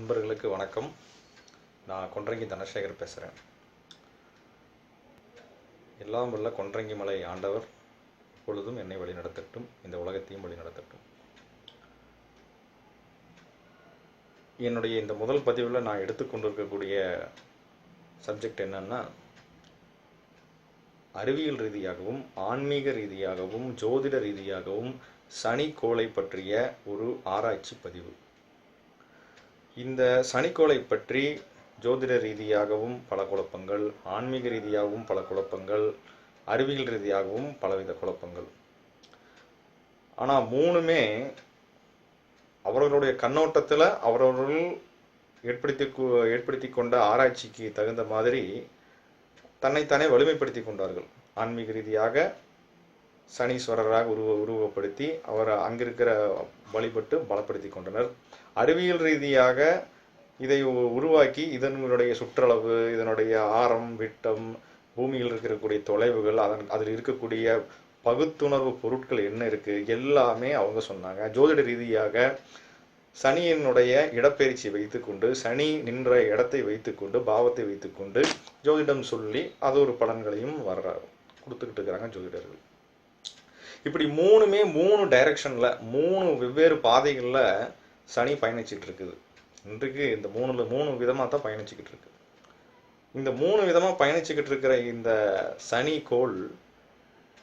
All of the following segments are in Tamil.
நண்பர்களுக்கு வணக்கம். நான் கொன்றங்கி தனசேகர் பேசுகிறேன் எல்லாம் வல்ல கொன்றங்கி மலை ஆண்டவர் எப்பொழுதும் என்னை வழி நடத்தட்டும் இந்த உலகத்தையும் வழி நடத்தட்டும் என்னுடைய இந்த முதல் பதிவில் நான் எடுத்துக்கொண்டிருக்கக்கூடிய சப்ஜெக்ட் என்னன்னா அறிவியல் ரீதியாகவும் ஆன்மீக ரீதியாகவும் ஜோதிட ரீதியாகவும் சனி கோளை பற்றிய ஒரு ஆராய்ச்சி பதிவு. இந்த சனிக்கோளை பற்றி ஜோதிட ரீதியாகவும் பல குழப்பங்கள் ஆன்மீக ரீதியாகவும் பல குழப்பங்கள் அறிவியல் ரீதியாகவும் பலவித குழப்பங்கள். ஆனால் மூணுமே அவர்களுடைய கண்ணோட்டத்தில் அவரவர்கள் ஏற்படுத்தி ஏற்படுத்தி கொண்ட ஆராய்ச்சிக்கு தகுந்த மாதிரி தன்னைத்தானே வலிமைப்படுத்தி கொண்டார்கள். ஆன்மீக ரீதியாக சனீஸ்வரராக உருவ உருவப்படுத்தி அவரை அங்கிருக்கிற வழிபட்டு பலப்படுத்தி கொண்டனர். அறிவியல் ரீதியாக இதை உருவாக்கி இதனுடைய சுற்றளவு இதனுடைய ஆரம் விட்டம் பூமியில் இருக்கக்கூடிய தொலைவுகள் அதன் அதில் இருக்கக்கூடிய பகுத்துணர்வு பொருட்கள் என்ன இருக்கு எல்லாமே அவங்க சொன்னாங்க. ஜோதிட ரீதியாக சனியினுடைய இடப்பெயர்ச்சி வைத்துக்கொண்டு சனி நின்ற இடத்தை வைத்துக்கொண்டு பாவத்தை வைத்துக்கொண்டு ஜோதிடம் சொல்லி அது ஒரு பலன்களையும் வர்ற கொடுத்துக்கிட்டு இருக்கிறாங்க ஜோதிடர்கள். இப்படி மூணுமே மூணு டைரக்ஷனில் மூணு வெவ்வேறு பாதைகளில் சனி பயணிச்சிட்டு இருக்குது. இன்றைக்கு இந்த மூணுல மூணு விதமாக தான் பயணிச்சுக்கிட்டு இருக்கு. இந்த மூணு விதமாக பயணிச்சுக்கிட்டு இருக்கிற இந்த சனி கோள்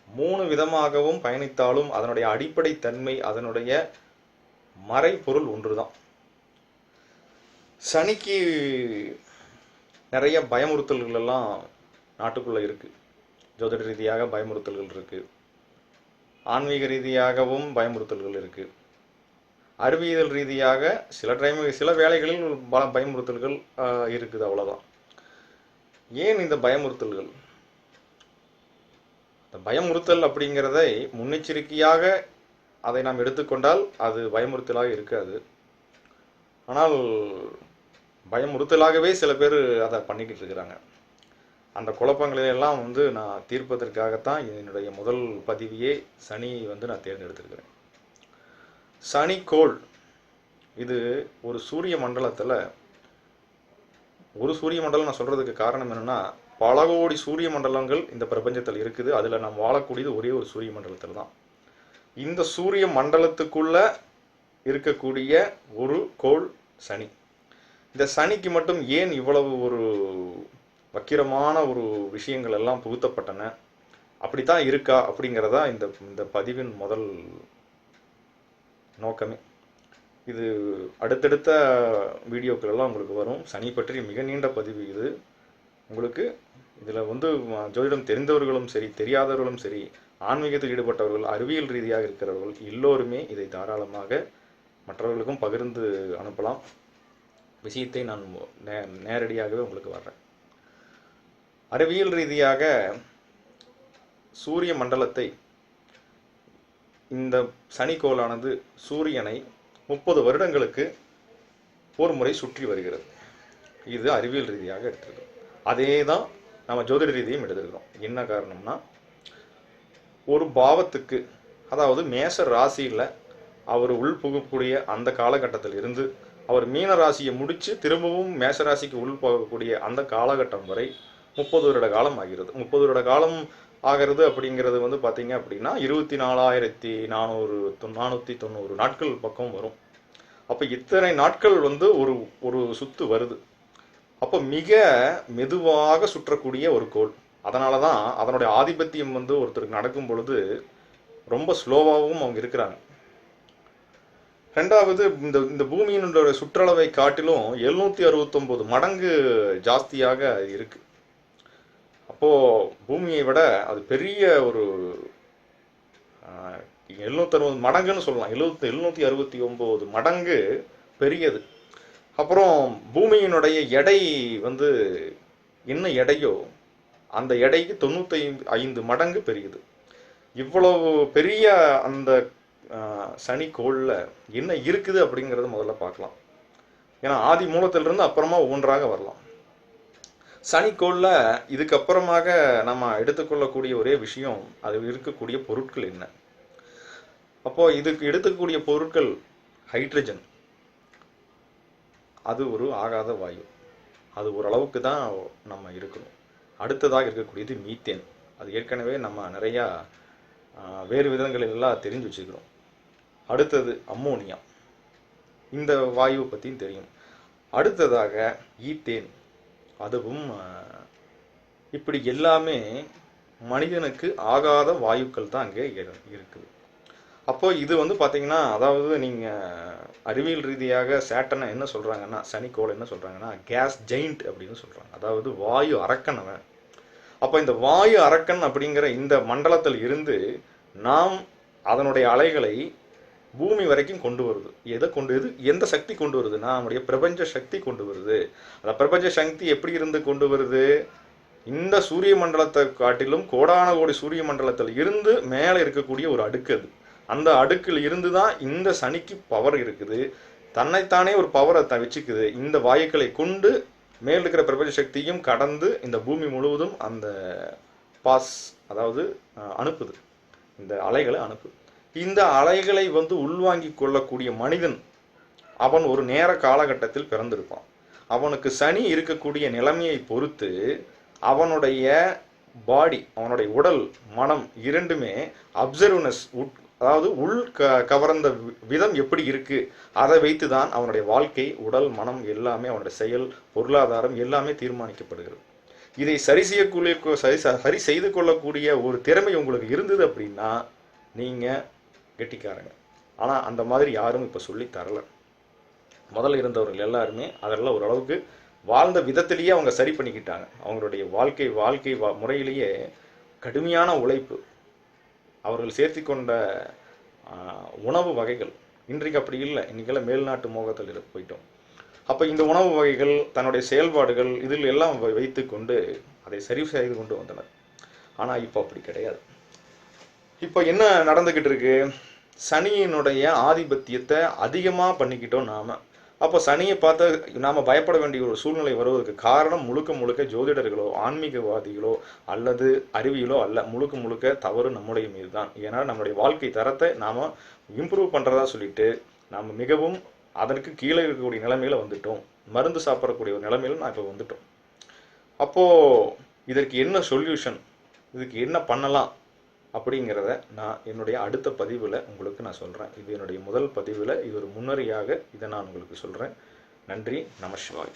மூணு விதமாகவும் பயணித்தாலும் அதனுடைய அடிப்படை தன்மை அதனுடைய மறைப்பொருள் ஒன்று தான் சனிக்கு நிறைய பயமுறுத்தல்கள் எல்லாம் நாட்டுக்குள்ளே இருக்குது ஜோதிட ரீதியாக பயமுறுத்தல்கள் இருக்குது ஆன்மீக ரீதியாகவும் பயமுறுத்தல்கள் இருக்குது அறிவியல் ரீதியாக சில டைம் சில வேலைகளில் பல பயமுறுத்தல்கள் இருக்குது அவ்வளோதான் ஏன் இந்த பயமுறுத்தல்கள்? இந்த பயமுறுத்தல் அப்படிங்கிறதை முன்னெச்சரிக்கையாக அதை நாம் எடுத்துக்கொண்டால் அது பயமுறுத்தலாக இருக்காது. ஆனால் பயமுறுத்தலாகவே சில பேர் அதை பண்ணிக்கிட்டு இருக்கிறாங்க. அந்த குழப்பங்களை எல்லாம் வந்து நான் தீர்ப்பதற்காகத்தான் என்னுடைய முதல் பதிவியே சனி வந்து நான் தேர்ந்தெடுத்திருக்கிறேன். சனிக்கோள் இது ஒரு சூரிய மண்டலத்தில் ஒரு சூரிய மண்டலம் நான் சொல்கிறதுக்கு காரணம் என்னென்னா பல கோடி சூரிய மண்டலங்கள் இந்த பிரபஞ்சத்தில் இருக்குது. அதில் நாம் வாழக்கூடியது ஒரே ஒரு சூரிய மண்டலத்தில் தான். இந்த சூரிய மண்டலத்துக்குள்ள இருக்கக்கூடிய ஒரு கோள் சனி. இந்த சனிக்கு மட்டும் ஏன் இவ்வளவு ஒரு வக்கிரமான ஒரு விஷயங்கள் எல்லாம் புகுத்தப்பட்டன. அப்படித்தான் இருக்கா அப்படிங்கிறதா இந்த இந்த பதிவின் முதல் நோக்கமே. இது அடுத்தடுத்த வீடியோக்கள் எல்லாம் உங்களுக்கு வரும். சனி பற்றி மிக நீண்ட பதிவு இது. உங்களுக்கு இதில் வந்து ஜோதிடம் தெரிந்தவர்களும் சரி தெரியாதவர்களும் சரி ஆன்மீகத்தில் ஈடுபட்டவர்கள் அறிவியல் ரீதியாக இருக்கிறவர்கள் எல்லோருமே இதை தாராளமாக மற்றவர்களுக்கும் பகிர்ந்து அனுப்பலாம். விஷயத்தை நான் நே நேரடியாகவே உங்களுக்கு வர்றேன். அறிவியல் ரீதியாக சூரிய மண்டலத்தை இந்த சனிக்கோளானது சூரியனை முப்பது வருடங்களுக்கு ஒரு முறை சுற்றி வருகிறது. இது அறிவியல் ரீதியாக எடுத்திருக்கோம் அதே தான் நம்ம ஜோதிட ரீதியும் எடுத்திருக்கிறோம் என்ன காரணம்னா ஒரு பாவத்துக்கு அதாவது மேச ராசியில் அவர் உள் புகக்கூடிய அந்த காலகட்டத்தில் இருந்து அவர் மீன ராசியை முடித்து திரும்பவும் மேச ராசிக்கு உள் போகக்கூடிய அந்த காலகட்டம் வரை முப்பது வருட காலம் ஆகிறது. முப்பது வருட காலம் ஆகிறது அப்படிங்கிறது வந்து பார்த்தீங்க அப்படின்னா இருபத்தி நாலாயிரத்தி நானூறு நானூற்றி தொண்ணூறு நாட்கள் பக்கம் வரும். அப்போ இத்தனை நாட்கள் வந்து ஒரு ஒரு சுத்து வருது. அப்போ மிக மெதுவாக சுற்றக்கூடிய ஒரு கோள். அதனால தான் அதனுடைய ஆதிபத்தியம் வந்து ஒருத்தருக்கு நடக்கும் பொழுது ரொம்ப ஸ்லோவாகவும் அவங்க இருக்கிறாங்க. ரெண்டாவது இந்த இந்த பூமியினுடைய சுற்றளவை காட்டிலும் எழுநூற்றி அறுபத்தொன்பது மடங்கு ஜாஸ்தியாக இருக்குது அப்போ பூமியை விட அது பெரிய ஒரு எழுநூத்தி அறுபது மடங்குன்னு சொல்லலாம். எழுநூத்தி எழுநூத்தி அறுபத்தி ஒன்பது மடங்கு பெரியது. அப்புறம் பூமியினுடைய எடை வந்து என்ன எடையோ அந்த எடைக்கு தொண்ணூத்தி ஐந்து மடங்கு பெரியது. இவ்வளவு பெரிய அந்த சனி கோளில் என்ன இருக்குது அப்படிங்கிறத முதல்ல பார்க்கலாம். ஏன்னா ஆதி மூலத்திலிருந்து அப்புறமா ஒவ்வொன்றாக வரலாம். சனிக்கோளில் இதுக்கப்புறமாக நம்ம எடுத்துக்கொள்ளக்கூடிய ஒரே விஷயம் அது இருக்கக்கூடிய பொருட்கள் என்ன? அப்போ இதுக்கு எடுத்துக்கக்கூடிய பொருட்கள் ஹைட்ரஜன். அது ஒரு ஆகாத வாயு. அது ஓரளவுக்கு தான் நம்ம இருக்கணும். அடுத்ததாக இருக்கக்கூடியது மீத்தேன். அது ஏற்கனவே நம்ம நிறையா வேறு விதங்களில் எல்லாம் தெரிஞ்சு வச்சுக்கிறோம் அடுத்தது அம்மோனியா. இந்த வாயுவை பற்றியும் தெரியும். அடுத்ததாக ஈத்தேன். அதுவும் இப்படி எல்லாமே மனிதனுக்கு ஆகாத வாயுக்கள் தான் அங்கே இருக்குது. அப்போ இது வந்து பார்த்தீங்கன்னா அதாவது நீங்கள் அறிவியல் ரீதியாக சேட்டனை என்ன சொல்கிறாங்கன்னா சனிக்கோள் என்ன சொல்கிறாங்கன்னா கேஸ் ஜெயிண்ட் அப்படின்னு சொல்கிறாங்க அதாவது வாயு அரக்கன் அவன். அப்போ இந்த வாயு அரக்கன் அப்படிங்கிற இந்த மண்டலத்தில் இருந்து நாம் அதனுடைய அலைகளை பூமி வரைக்கும் கொண்டு வருது. எதை கொண்டு வருது எந்த சக்தி கொண்டு வருதுன்னா நம்முடைய பிரபஞ்ச சக்தி கொண்டு வருது. அந்த பிரபஞ்ச சக்தி எப்படி இருந்து கொண்டு வருது? இந்த சூரிய மண்டலத்தை காட்டிலும் கோடான கோடி சூரிய மண்டலத்தில் இருந்து மேலே இருக்கக்கூடிய ஒரு அடுக்கு அது. அந்த அடுக்கில் இருந்து தான் இந்த சனிக்கு பவர் இருக்குது. தன்னைத்தானே ஒரு பவரை த வச்சுக்குது. இந்த வாயுக்களை கொண்டு மேல் இருக்கிற பிரபஞ்ச சக்தியும் கடந்து இந்த பூமி முழுவதும் அந்த பாஸ் அதாவது அனுப்புது. இந்த அலைகளை அனுப்புது இந்த அலைகளை வந்து உள்வாங்கி கொள்ளக்கூடிய மனிதன் அவன் ஒரு நேர காலகட்டத்தில் பிறந்திருப்பான். அவனுக்கு சனி இருக்கக்கூடிய நிலைமையை பொறுத்து அவனுடைய பாடி அவனுடைய உடல் மனம் இரண்டுமே அப்சர்வ்னஸ் அதாவது உள் க கவர்ந்த வி- விதம் எப்படி இருக்கு? அதை வைத்து தான் அவனுடைய வாழ்க்கை உடல் மனம் எல்லாமே அவனுடைய செயல் பொருளாதாரம் எல்லாமே தீர்மானிக்கப்படுகிறது. இதை சரி செய்யக்கூடிய சரி சரி செய்து கொள்ளக்கூடிய ஒரு திறமை உங்களுக்கு இருந்தது அப்படின்னா நீங்கள் கெட்டிக்காரங்க. ஆனால் அந்த மாதிரி யாரும் இப்போ சொல்லி தரல. முதல்ல இருந்தவர்கள் எல்லாருமே அதெல்லாம் ஓரளவுக்கு வாழ்ந்த விதத்திலேயே அவங்க சரி பண்ணிக்கிட்டாங்க. அவங்களுடைய வாழ்க்கை வாழ்க்கை வா- முறையிலேயே கடுமையான உழைப்பு. அவர்கள் சேர்த்தி கொண்ட உணவு வகைகள். இன்றைக்கு அப்படி இல்லை. இன்றைக்கெல்லாம் மேல்நாட்டு மோகத்தில் இரு- போயிட்டோம். அப்போ இந்த உணவு வகைகள் தன்னுடைய செயல்பாடுகள் இதில் எல்லாம் வைத்து வைத்துக்கொண்டு அதை சரி செய்து கொண்டு வந்தனர். ஆனால் இப்போ அப்படி கிடையாது. இப்போ என்ன நடந்துக்கிட்டு இருக்கு? சனியினுடைய ஆதிபத்தியத்தை அதிகமாக பண்ணிக்கிட்டோம் நாம. அப்போ சனியை பார்த்து நாம் பயப்பட வேண்டிய ஒரு சூழ்நிலை வருவதற்கு காரணம் முழுக்க முழுக்க ஜோதிடர்களோ ஆன்மீகவாதிகளோ அல்லது அறிவியலோ அல்ல. முழுக்க முழுக்க தவறு நம்முடைய மீது தான். ஏன்னா நம்முடைய வாழ்க்கை தரத்தை நாம் இம்ப்ரூவ் பண்ணுறதா சொல்லிட்டு நாம் மிகவும் அதற்கு கீழே இருக்கக்கூடிய நிலைமையில வந்துட்டோம். மருந்து சாப்பிடக்கூடிய ஒரு நிலைமையில நான் இப்போ வந்துட்டோம். அப்போது இதற்கு என்ன சொல்யூஷன் இதுக்கு என்ன பண்ணலாம்? அப்படிங்கிறத நான் என்னுடைய அடுத்த பதிவில் உங்களுக்கு நான் சொல்கிறேன் இது என்னுடைய முதல் பதிவில். இது ஒரு முன்னறியாக இதை நான் உங்களுக்கு சொல்கிறேன் நன்றி. நமசிவாய்